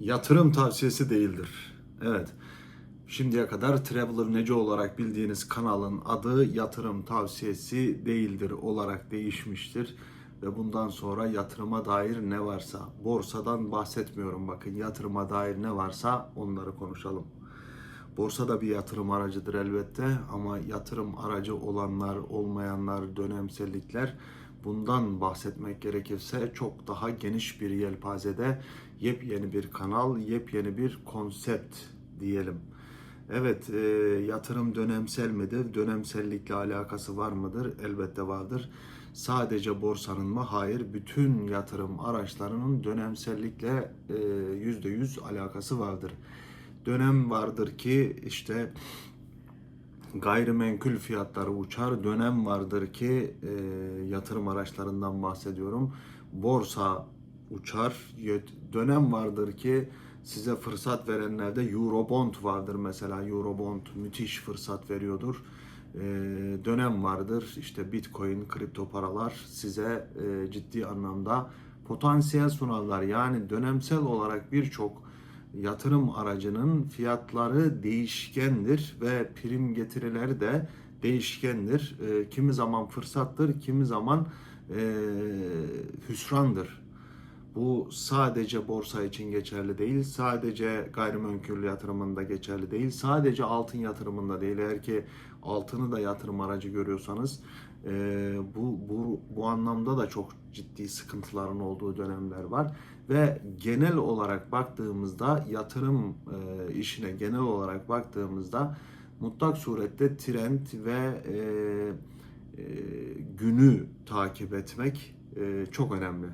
yatırım tavsiyesi değildir. Evet. Şimdiye kadar Traveler Nece olarak bildiğiniz kanalın adı yatırım tavsiyesi değildir olarak değişmiştir. Ve bundan sonra yatırıma dair ne varsa, borsadan bahsetmiyorum bakın yatırıma dair ne varsa onları konuşalım. Borsa da bir yatırım aracıdır elbette ama yatırım aracı olanlar, olmayanlar, dönemsellikler bundan bahsetmek gerekirse çok daha geniş bir yelpazede yepyeni bir kanal, yepyeni bir konsept diyelim. Evet, e, yatırım dönemsel midir? Dönemsellikle alakası var mıdır? Elbette vardır. Sadece borsanın mı? Hayır. Bütün yatırım araçlarının dönemsellikle e, yüzde yüz alakası vardır. Dönem vardır ki işte gayrimenkul fiyatları uçar. Dönem vardır ki e, yatırım araçlarından bahsediyorum. Borsa uçar. Dönem vardır ki size fırsat verenlerde Eurobond vardır mesela. Eurobond müthiş fırsat veriyordur. E, dönem vardır. İşte Bitcoin, kripto paralar size e, ciddi anlamda potansiyel sunarlar. Yani dönemsel olarak birçok yatırım aracının fiyatları değişkendir ve prim getirileri de değişkendir. E, kimi zaman fırsattır, kimi zaman e, hüsrandır. Bu sadece borsa için geçerli değil, sadece gayrimenkul yatırımında geçerli değil, sadece altın yatırımında değil. Eğer ki altını da yatırım aracı görüyorsanız e, bu, bu, bu anlamda da çok ciddi sıkıntıların olduğu dönemler var. Ve genel olarak baktığımızda yatırım e, işine genel olarak baktığımızda mutlak surette trend ve e, e, günü takip etmek e, çok önemli.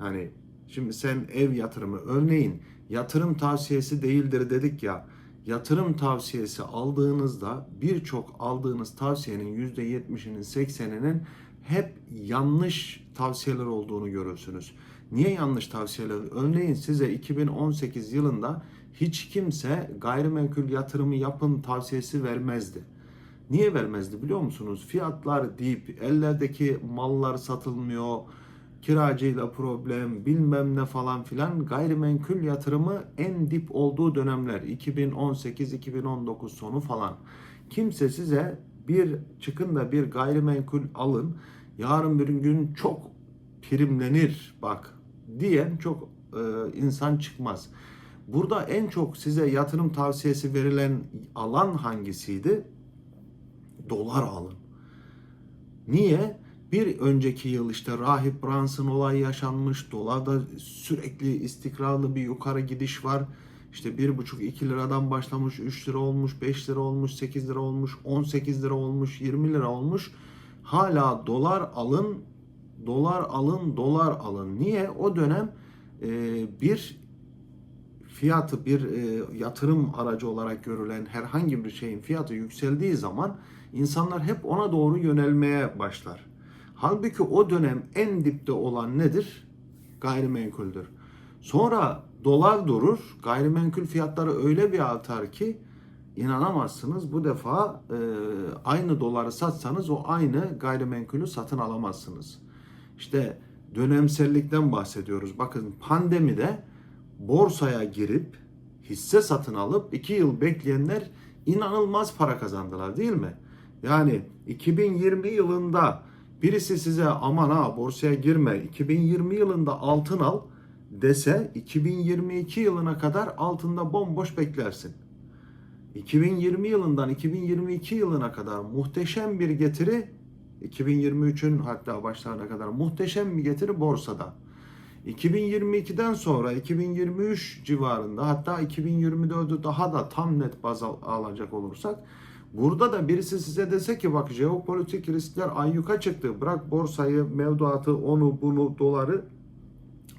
Hani şimdi sen ev yatırımı örneğin yatırım tavsiyesi değildir dedik ya. Yatırım tavsiyesi aldığınızda birçok aldığınız tavsiyenin %70'inin 80'inin hep yanlış tavsiyeler olduğunu görürsünüz. Niye yanlış tavsiyeler? Örneğin size 2018 yılında hiç kimse gayrimenkul yatırımı yapın tavsiyesi vermezdi. Niye vermezdi biliyor musunuz? Fiyatlar dip, ellerdeki mallar satılmıyor, kiracıyla problem, bilmem ne falan filan gayrimenkul yatırımı en dip olduğu dönemler 2018-2019 sonu falan. Kimse size bir çıkın da bir gayrimenkul alın yarın bir gün çok primlenir bak diyen çok e, insan çıkmaz. Burada en çok size yatırım tavsiyesi verilen alan hangisiydi? Dolar alın. Niye? Bir önceki yıl işte Rahip Brunson olayı yaşanmış. Dolarda sürekli istikrarlı bir yukarı gidiş var. İşte 1,5-2 liradan başlamış 3 lira olmuş, 5 lira olmuş, 8 lira olmuş, 18 lira olmuş, 20 lira olmuş. Hala dolar alın, dolar alın, dolar alın. Niye? O dönem e, bir fiyatı bir e, yatırım aracı olarak görülen herhangi bir şeyin fiyatı yükseldiği zaman insanlar hep ona doğru yönelmeye başlar. Halbuki o dönem en dipte olan nedir? Gayrimenkuldür. Sonra dolar durur, gayrimenkul fiyatları öyle bir artar ki inanamazsınız. Bu defa e, aynı doları satsanız o aynı gayrimenkulü satın alamazsınız. İşte dönemsellikten bahsediyoruz. Bakın pandemide borsaya girip hisse satın alıp 2 yıl bekleyenler inanılmaz para kazandılar değil mi? Yani 2020 yılında birisi size aman ha borsaya girme 2020 yılında altın al dese 2022 yılına kadar altında bomboş beklersin. 2020 yılından 2022 yılına kadar muhteşem bir getiri 2023'ün hatta başlarına kadar muhteşem bir getiri borsada. 2022'den sonra 2023 civarında hatta 2024'ü daha da tam net baz al- alacak olursak burada da birisi size dese ki bak jeopolitik riskler ayyuka çıktı bırak borsayı mevduatı onu bunu doları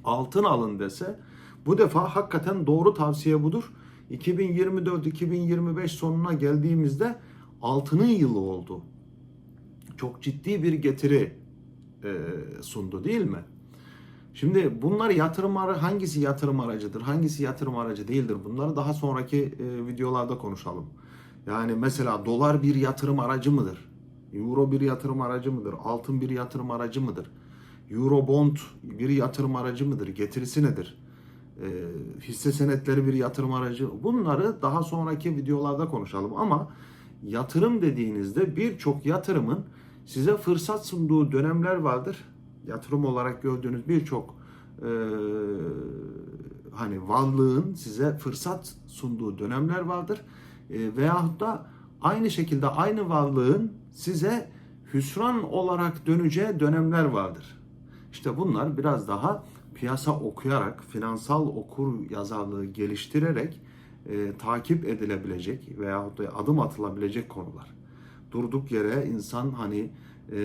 altın alın dese bu defa hakikaten doğru tavsiye budur. 2024-2025 sonuna geldiğimizde altının yılı oldu. Çok ciddi bir getiri e, sundu değil mi? Şimdi bunlar yatırım aracı hangisi yatırım aracıdır, hangisi yatırım aracı değildir? Bunları daha sonraki e, videolarda konuşalım. Yani mesela dolar bir yatırım aracı mıdır? Euro bir yatırım aracı mıdır? Altın bir yatırım aracı mıdır? Euro bond bir yatırım aracı mıdır? Getirisi nedir? e, hisse senetleri bir yatırım aracı. Bunları daha sonraki videolarda konuşalım ama yatırım dediğinizde birçok yatırımın size fırsat sunduğu dönemler vardır. Yatırım olarak gördüğünüz birçok e, hani varlığın size fırsat sunduğu dönemler vardır. E, veyahut da aynı şekilde aynı varlığın size hüsran olarak döneceği dönemler vardır. İşte bunlar biraz daha piyasa okuyarak, finansal okur yazarlığı geliştirerek e, takip edilebilecek veyahut da adım atılabilecek konular. Durduk yere insan hani e,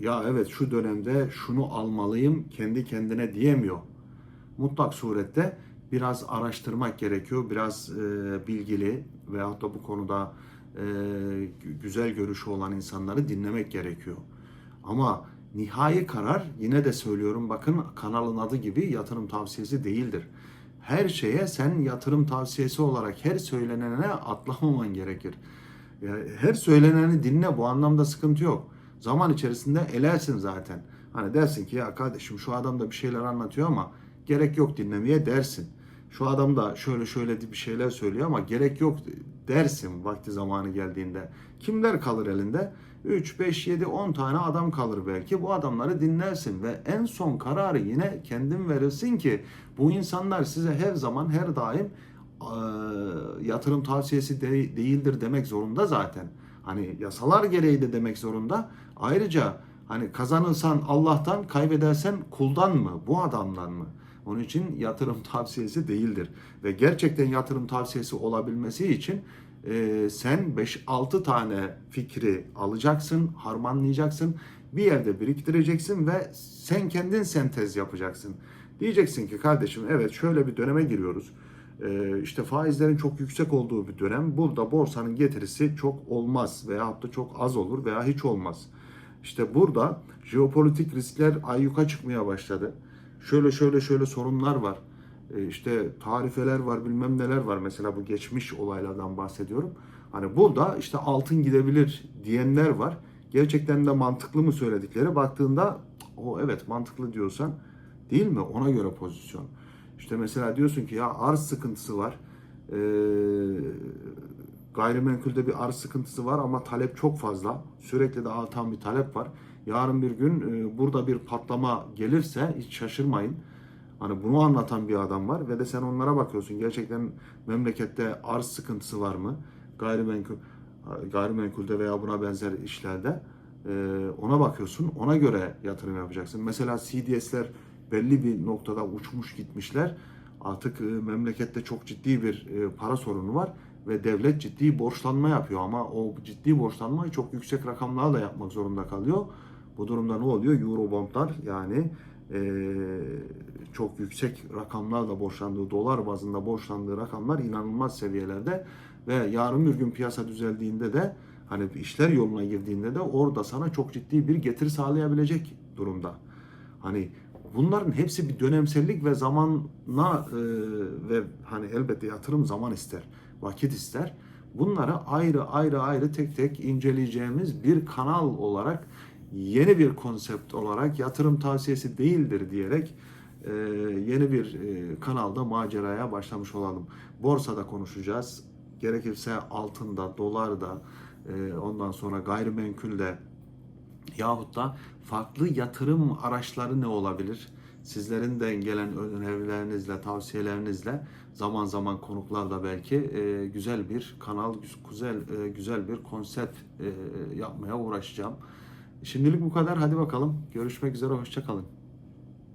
ya evet şu dönemde şunu almalıyım kendi kendine diyemiyor. Mutlak surette biraz araştırmak gerekiyor, biraz e, bilgili veyahut da bu konuda e, güzel görüşü olan insanları dinlemek gerekiyor. Ama nihai karar yine de söylüyorum bakın kanalın adı gibi yatırım tavsiyesi değildir. Her şeye sen yatırım tavsiyesi olarak her söylenene atlamaman gerekir. Yani her söyleneni dinle bu anlamda sıkıntı yok. Zaman içerisinde elersin zaten. Hani dersin ki ya kardeşim şu adam da bir şeyler anlatıyor ama gerek yok dinlemeye dersin. Şu adam da şöyle şöyle bir şeyler söylüyor ama gerek yok dersin vakti zamanı geldiğinde. Kimler kalır elinde? 3, 5, 7, 10 tane adam kalır belki. Bu adamları dinlersin ve en son kararı yine kendin verirsin ki bu insanlar size her zaman her daim yatırım tavsiyesi de- değildir demek zorunda zaten. Hani yasalar gereği de demek zorunda. Ayrıca hani kazanırsan Allah'tan, kaybedersen kuldan mı? Bu adamdan mı? Onun için yatırım tavsiyesi değildir. Ve gerçekten yatırım tavsiyesi olabilmesi için e, sen 5-6 tane fikri alacaksın, harmanlayacaksın, bir yerde biriktireceksin ve sen kendin sentez yapacaksın. Diyeceksin ki kardeşim evet şöyle bir döneme giriyoruz. E, işte faizlerin çok yüksek olduğu bir dönem. Burada borsanın getirisi çok olmaz veya da çok az olur veya hiç olmaz. İşte burada jeopolitik riskler ayyuka çıkmaya başladı. Şöyle şöyle şöyle sorunlar var. E, işte tarifeler var, bilmem neler var. Mesela bu geçmiş olaylardan bahsediyorum. Hani burada işte altın gidebilir diyenler var. Gerçekten de mantıklı mı söyledikleri baktığında o evet mantıklı diyorsan değil mi? Ona göre pozisyon. İşte mesela diyorsun ki ya arz sıkıntısı var. Ee, gayrimenkulde bir arz sıkıntısı var ama talep çok fazla. Sürekli de artan bir talep var. Yarın bir gün e, burada bir patlama gelirse hiç şaşırmayın. Hani bunu anlatan bir adam var ve de sen onlara bakıyorsun. Gerçekten memlekette arz sıkıntısı var mı? Gayrimenkul gayrimenkulde veya buna benzer işlerde e, ona bakıyorsun. Ona göre yatırım yapacaksın. Mesela CDS'ler belli bir noktada uçmuş gitmişler. Artık e, memlekette çok ciddi bir para sorunu var ve devlet ciddi borçlanma yapıyor ama o ciddi borçlanmayı çok yüksek rakamlarla yapmak zorunda kalıyor. Bu durumda ne oluyor? Eurobondlar yani e, çok yüksek rakamlarla borçlandığı, dolar bazında borçlandığı rakamlar inanılmaz seviyelerde ve yarın bir gün piyasa düzeldiğinde de hani işler yoluna girdiğinde de orada sana çok ciddi bir getiri sağlayabilecek durumda. Hani bunların hepsi bir dönemsellik ve zamana e, ve hani elbette yatırım zaman ister, vakit ister. Bunları ayrı ayrı ayrı tek tek inceleyeceğimiz bir kanal olarak yeni bir konsept olarak yatırım tavsiyesi değildir diyerek e, yeni bir e, kanalda maceraya başlamış olalım. Borsada konuşacağız. Gerekirse altında, dolarda, e, ondan sonra gayrimenkulde yahut da farklı yatırım araçları ne olabilir? Sizlerin de gelen önerilerinizle, tavsiyelerinizle zaman zaman konuklarda belki e, güzel bir kanal, güzel e, güzel bir konsept e, yapmaya uğraşacağım. Şimdilik bu kadar. Hadi bakalım. Görüşmek üzere. Hoşçakalın.